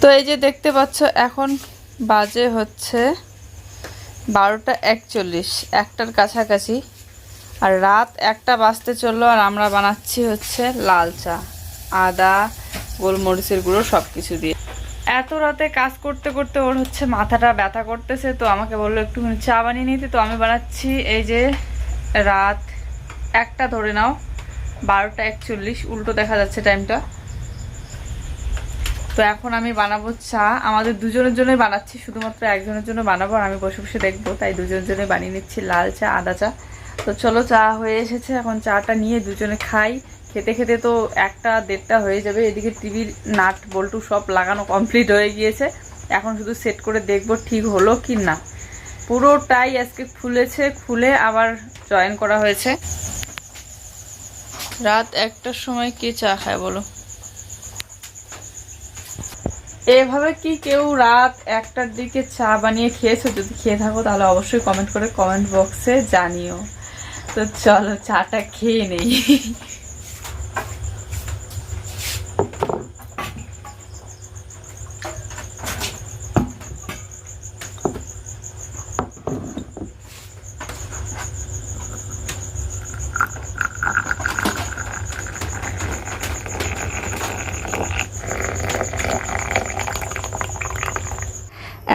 তো এই যে দেখতে পাচ্ছ, এখন বাজে হচ্ছে বারোটা একচল্লিশ, একটার কাছাকাছি। আর রাত একটা বাজতে চলল আর আমরা বানাচ্ছি হচ্ছে লাল চা, আদা, গোলমরিচের গুঁড়ো সব কিছু দিয়ে। এত রাতে কাজ করতে করতে ওর হচ্ছে মাথাটা ব্যথা করতেছে, তো আমাকে বলল, একটুখানি চা বানিয়ে নিতে। তো আমি বানাচ্ছি এই যে রাত একটা ধরে নাও, বারোটা একচল্লিশ, উল্টো দেখা যাচ্ছে টাইমটা তো এখন আমি বানাবো চা। আমাদের দুজনের জন্যই বানাচ্ছি, শুধুমাত্র একজনের জন্য বানাবো আর আমি বসে বসে দেখব। তাই দুজনের জন্য বানিয়ে নিচ্ছি লাল চা, আদা চা। তো চলো চা হয়ে এসেছে, এখন চাটা নিয়ে দুজনে খাই। খেতে খেতে তো একটা দেড়টা হয়ে যাবে। এদিকে টিভির নাট, বল্টু সব লাগানো কমপ্লিট হয়ে গিয়েছে। এখন শুধু সেট করে দেখব ঠিক হলো কি না। পুরোটাই আজকে খুলেছে, খুলে আবার জয়েন করা হয়েছে। রাত একটার সময় কে চা খায় বলো? এভাবে কি কেউ রাত একটার দিকে চা বানিয়ে খেয়েছো? যদি খেয়ে থাকো, তাহলে অবশ্যই কমেন্ট করে কমেন্ট বক্সে জানিও। তো চলো, চাটা খেয়ে নেই।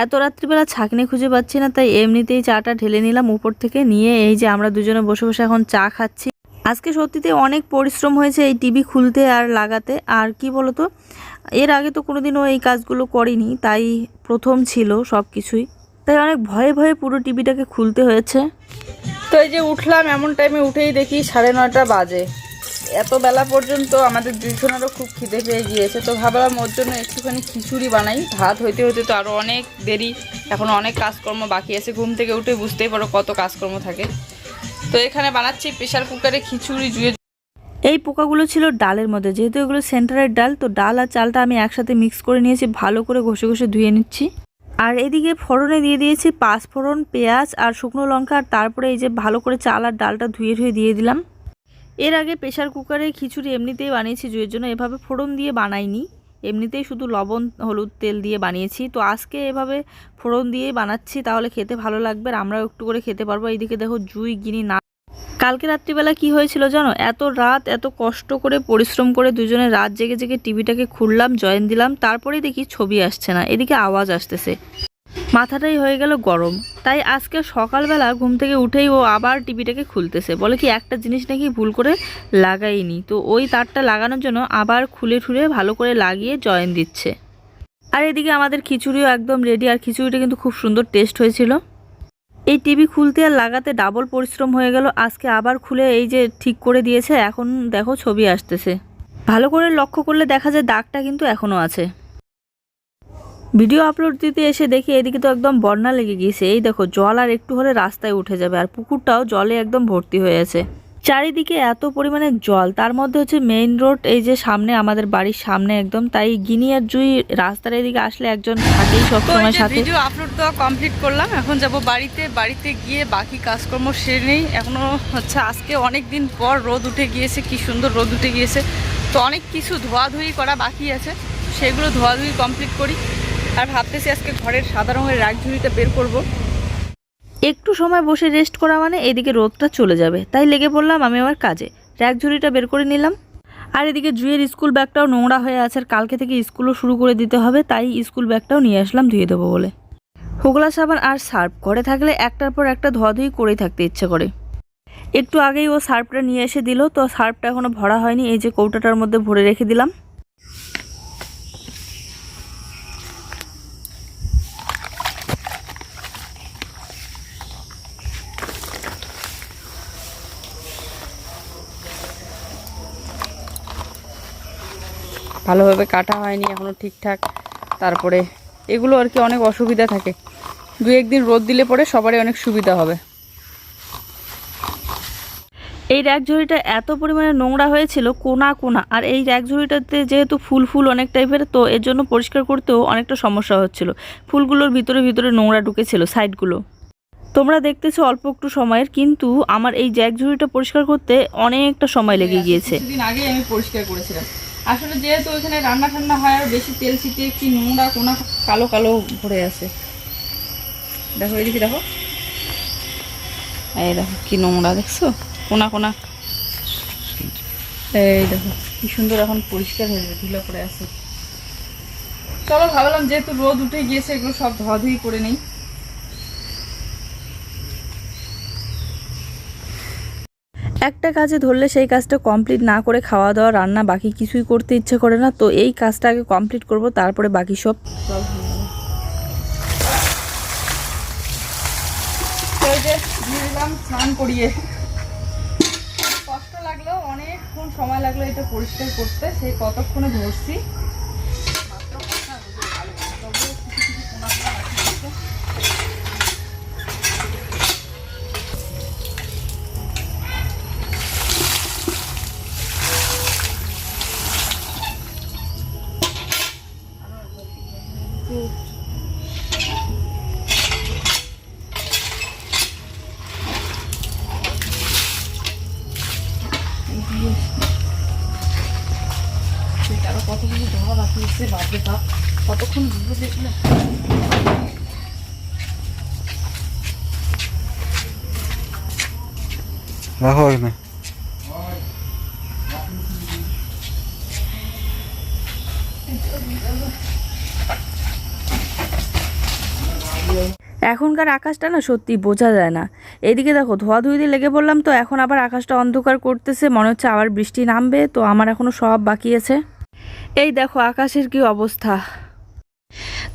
এত রাত্রিবেলা ছাকনি খুঁজে পাচ্ছি না, তাই এমনিতেই চাটা ঢেলে নিলাম উপর থেকে, নিয়ে এই যে আমরা দুজনে বসে বসে এখন চা খাচ্ছি। আজকে সত্যিতে অনেক পরিশ্রম হয়েছে এই টিভি খুলতে আর লাগাতে, আর কি বলতো, এর আগে তো কোনোদিনও এই কাজগুলো করিনি, তাই প্রথম ছিল সব কিছুই তাই অনেক ভয়ে ভয়ে পুরো টিভিটাকে খুলতে হয়েছে। তো এই যে উঠলাম, এমন টাইমে উঠেই দেখি সাড়ে নয়টা বাজে। এত বেলা পর্যন্ত আমাদের দুজনেরও খুব খিদে পেয়ে গিয়েছে, তো ভাবলাম ওর জন্য একটুখানি খিচুড়ি বানাই। ভাত হইতে হইতে তো আরও অনেক দেরি, এখন অনেক কাজকর্ম বাকি আছে, ঘুম থেকে উঠে বুঝতেই পারো কত কাজকর্ম থাকে। তো এখানে বানাচ্ছি প্রেশার কুকারে খিচুড়ি জুয়ে এই পোকাগুলো ছিল ডালের মধ্যে, যেহেতু এগুলো সেন্টারের ডাল, তো ডাল আর চালটা আমি একসাথে মিক্স করে নিয়েছি, ভালো করে ঘষে ঘষে ধুয়ে নিচ্ছি। আর এদিকে ফোড়নে দিয়ে দিয়েছি পাঁচ ফোড়ন পেঁয়াজ আর শুকনো লঙ্কা, আর তারপরে এই যে ভালো করে চাল আর ডালটা ধুয়ে ধুয়ে দিয়ে দিলাম। এর আগে প্রেশার কুকারে খিচুড়ি এমনিতেই বানিয়েছি জুয়ের জন্য এভাবে ফোড়ন দিয়ে বানাইনি। এমনিতেই শুধু লবণ, হলুদ তেল দিয়ে বানিয়েছি। তো আজকে এভাবে ফোড়ন দিয়ে বানাচ্ছি, তাহলে খেতে ভালো লাগবে আর আমরাও একটু করে খেতে পারব। এইদিকে দেখো জুই, গিনি, না কালকে রাত্রিবেলা কি হয়েছিল জানো? এত রাত, এত কষ্ট করে পরিশ্রম করে দুজনে রাত জেগে জেগে টিভিটাকে খুললাম, জয়েন দিলাম তারপরে দেখি ছবি আসছে না। এদিকে আওয়াজ আসতেছে। মাথাটাই হয়ে গেল গরম। তাই আজকে সকালবেলা ঘুম থেকে উঠেই ও আবার টিভিটাকে খুলতেছে। বলে কি, একটা জিনিস নাকি ভুল করে লাগাইনি। তো ওই তারটা লাগানোর জন্য আবার খুলে ঠুলে ভালো করে লাগিয়ে জয়েন দিচ্ছে। আর এদিকে আমাদের খিচুড়িও একদম রেডি আর খিচুড়িটা কিন্তু খুব সুন্দর টেস্ট হয়েছিল। এই টিভি খুলতে আর লাগাতে ডাবল পরিশ্রম হয়ে গেল। আজকে আবার খুলে এই যে ঠিক করে দিয়েছে, এখন দেখো ছবি আসতেছে। ভালো করে লক্ষ্য করলে দেখা যায় দাগটা কিন্তু এখনও আছে। ভিডিও আপলোড দিতে এসে দেখি এদিকে তো একদম বন্যা লেগে গিয়েছে। এই দেখো জল আর একটু হলে রাস্তায় উঠে যাবে আর পুকুরটাও জলে একদম ভর্তি হয়ে আছে। চারিদিকে এত পরিমাণে জল তার মধ্যে হচ্ছে মেইন রোড এই যে সামনে আমাদের বাড়ির সামনে একদম তাই গিনি আর জুই রাস্তার এদিকে আসলে একজন থাকেই সবসময় সাথে। ভিডিও আপলোড দেওয়া কমপ্লিট করলাম এখন যাব বাড়িতে বাড়িতে গিয়ে বাকি কাজকর্ম সেরে নেই। এখনও হচ্ছে আজকে অনেক দিন পর রোদ উঠে গিয়েছে কি সুন্দর রোদ উঠে গিয়েছে। তো অনেক কিছু ধোয়াধুয়ি করা বাকি আছে সেগুলো ধোয়াধুয়ি কমপ্লিট করি। আর ভাবতেছি আজকে ঘরের সাদা রঙের রাগ ঝুড়িটা বের করব। একটু সময় বসে রেস্ট করা মানে এদিকে রোদটা চলে যাবে। তাই লেগে পড়লাম আমি আমার কাজে। র্যাক ঝুড়িটা বের করে নিলাম। আর এদিকে জুয়ের স্কুল ব্যাগটাও নোংরা হয়ে আছে আর কালকে থেকে স্কুলও শুরু করে দিতে হবে, তাই স্কুল ব্যাগটাও নিয়ে আসলাম ধুয়ে দেবো বলে। হোগলা সাবান আর সার্ফ। ঘরে থাকলে একটার পর একটা ধোয়াধুয়ি করেই থাকতে ইচ্ছে করে। একটু আগেই ও সার্ফটা নিয়ে এসে দিল, তো সার্ফটা এখনও ভরা হয়নি, এই যে কৌটাটার মধ্যে ভরে রেখে দিলাম। ভালোভাবে কাটা হয়নি এখনও ঠিকঠাক। তারপরে এগুলো আর কি অনেক অসুবিধা থাকে। দু একদিন রোদ দিলে পরে সবারই অনেক সুবিধা হবে। এই র্যাক ঝুড়িটা এত পরিমাণে নোংরা হয়েছিল কোনা কোনা আর এই র্যাক ঝুড়িটাতে যেহেতু ফুল ফুল অনেক টাইপের তো এর জন্য পরিষ্কার করতেও অনেকটা সমস্যা হচ্ছিল। ফুলগুলোর ভিতরে ভিতরে নোংরা ঢুকেছিল সাইডগুলো। তোমরা দেখতেছো অল্প একটু সময়ের কিন্তু আমার এই জ্যাক ঝুড়িটা পরিষ্কার করতে অনেকটা সময় লেগে গিয়েছে। আগে আমি পরিষ্কার করেছিলাম। আসলে যেহেতু ওইখানে রান্না ঠান্না হয়, আর বেশি তেল ছিটিয়ে কি নোংরা কোনা কালো কালো ভরে আছে। দেখো এদিকে দেখো। এই দেখো, কি নোংরা, দেখছ? কোনা কোনা। এই দেখো, কি সুন্দর এখন পরিষ্কার হয়ে যাবে ধুলো পড়ে আছে। চলো, ভাবলাম যেহেতু রোদ উঠে গিয়েছে, এগুলো সব ধোয়াধুয়ি করে নেই। একটা কাজে ধরলে সেই কাজটা কমপ্লিট না করে খাওয়া দাওয়া, রান্না, বাকি কিছুই করতে ইচ্ছে করে না। তো এই কাজটা আগে কমপ্লিট করব, তারপরে বাকি সব। স্নান করিয়ে। কষ্ট লাগল অনেকক্ষণ সময় লাগল এটা পরিষ্কার করতে, সেই কতক্ষণে ধরছি মাত্র কথা বলতে ভালো। তবুও কিছু কিছু কোনা কোনা বাকি আছে। আরও কত কিছু ধোয়া বাকি আছে বাপরে বাপ কতক্ষণ ধুবো দেখলে রাখো এখানে। এখনকার আকাশটা না সত্যি বোঝা যায় না। এদিকে দেখো ধোয়াধুয়িতে লেগে পড়লাম তো, এখন আবার আকাশটা অন্ধকার করতেছে, মনে হচ্ছে আবার বৃষ্টি নামবে, তো আমার এখনও সব বাকি আছে। এই দেখো, আকাশের কি অবস্থা।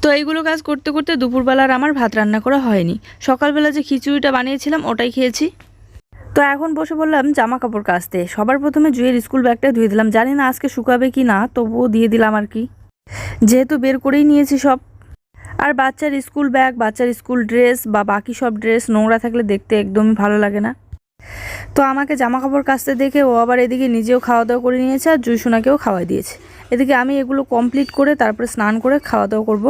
তো এইগুলো কাজ করতে করতে দুপুরবেলার আমার ভাত রান্না করা হয়নি। সকালবেলা যে খিচুড়িটা বানিয়েছিলাম, ওটাই খেয়েছি। তো এখন বসে বললাম জামা কাপড় কাচতে। সবার প্রথমে জুয়ের স্কুল ব্যাগটা ধুয়ে দিলাম। জানি না আজকে শুকাবে কি না, তবুও দিয়ে দিলাম আর কি। যেহেতু বের করেই নিয়েছি সব আর বাচ্চার স্কুল ব্যাগ, বাচ্চার স্কুল ড্রেস বা বাকি সব ড্রেস নোংরা থাকলে দেখতে একদমই ভালো লাগে না। তো আমাকে জামা কাপড় কাচতে দেখে ও আবার এদিকে নিজেও খাওয়া দাওয়া করে নিয়েছে আর জুইসোনাকেও খাওয়াই দিয়েছে। এদিকে আমি এগুলো কমপ্লিট করে তারপরে স্নান করে খাওয়া দাওয়া করব।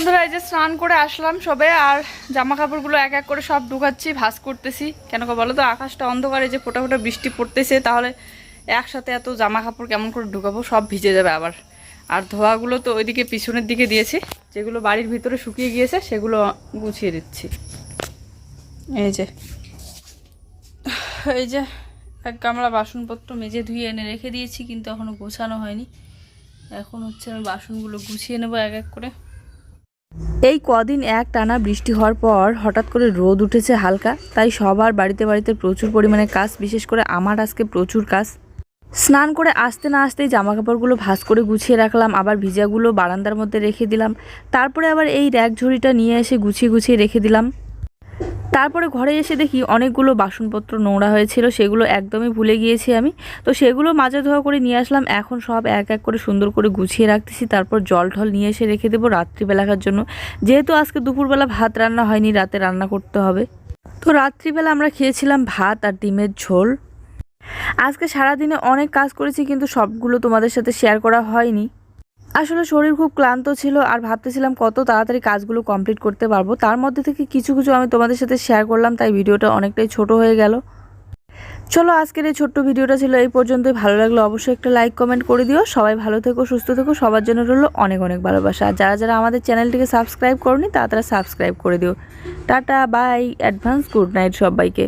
বন্ধুরা, এই যে স্নান করে আসলাম সবে, আর জামা কাপড়গুলো এক এক করে সব ঢুকাচ্ছি ভাস করতেছি। কেন বলো তো, আকাশটা অন্ধকারে যে ফোটা ফোটা বৃষ্টি পড়তেছে, তাহলে একসাথে এত জামা কাপড় কেমন করে ঢুকাবো, সব ভিজে যাবে আবার। আর ধোয়াগুলো তো ওইদিকে পিছনের দিকে দিয়েছি, যেগুলো বাড়ির ভিতরে শুকিয়ে গিয়েছে, সেগুলো গুছিয়ে দিচ্ছি। এই যে এই যে এক গামলা বাসনপত্র মেজে ধুয়ে এনে রেখে দিয়েছি, কিন্তু এখনও গোছানো হয়নি। এখন হচ্ছে আমি বাসনগুলো গুছিয়ে নেব এক এক করে। এই কদিন এক টানা বৃষ্টি হওয়ার পর হঠাৎ করে রোদ উঠেছে হালকা, তাই সবার বাড়িতে বাড়িতে প্রচুর পরিমাণে কাজ, বিশেষ করে আমার আজকে প্রচুর কাজ। স্নান করে আসতে না আসতেই জামা কাপড়গুলো ভাস করে গুছিয়ে রাখলাম, আবার ভিজাগুলো বারান্দার মধ্যে রেখে দিলাম। তারপরে আবার এই র্যাক ঝুড়িটা নিয়ে এসে গুছিয়ে গুছিয়ে রেখে দিলাম। তারপরে ঘরে এসে দেখি অনেকগুলো বাসনপত্র নোংরা হয়েছিল, সেগুলো একদমই ভুলে গিয়েছি আমি। তো সেগুলো মাজা ধোয়া করে নিয়ে আসলাম, এখন সব এক এক করে সুন্দর করে গুছিয়ে রাখতেছি, তারপর জল ঠল নিয়ে এসে রেখে দেবো রাত্রিবেলাকার জন্য। যেহেতু আজকে দুপুরবেলা ভাত রান্না হয়নি, রাতে রান্না করতে হবে। তো রাত্রিবেলা আমরা খেয়েছিলাম ভাত আর ডিমের ঝোল। আজকে সারাদিনে অনেক কাজ করেছি, কিন্তু সবগুলো তোমাদের সাথে শেয়ার করা হয়নি। আসলে শরীর খুব ক্লান্ত ছিল আর ভাবতেছিলাম কত তাড়াতাড়ি কাজগুলো কমপ্লিট করতে পারব। তার মধ্যে থেকে কিছু কিছু আমি তোমাদের সাথে শেয়ার করলাম, তাই ভিডিওটা অনেকটাই ছোট হয়ে গেল। চলো আজকের এই ছোট্ট ভিডিওটা ছিল এই পর্যন্তই। ভালো লাগল অবশ্যই একটা লাইক কমেন্ট করে দিও। সবাই ভালো থেকো, সুস্থ থেকো, সবার জন্য রইল অনেক অনেক ভালোবাসা। আর যারা যারা আমাদের চ্যানেলটিকে সাবস্ক্রাইব করনি, তারা সাবস্ক্রাইব করে দিও। Tata bye advance good night সবাইকে।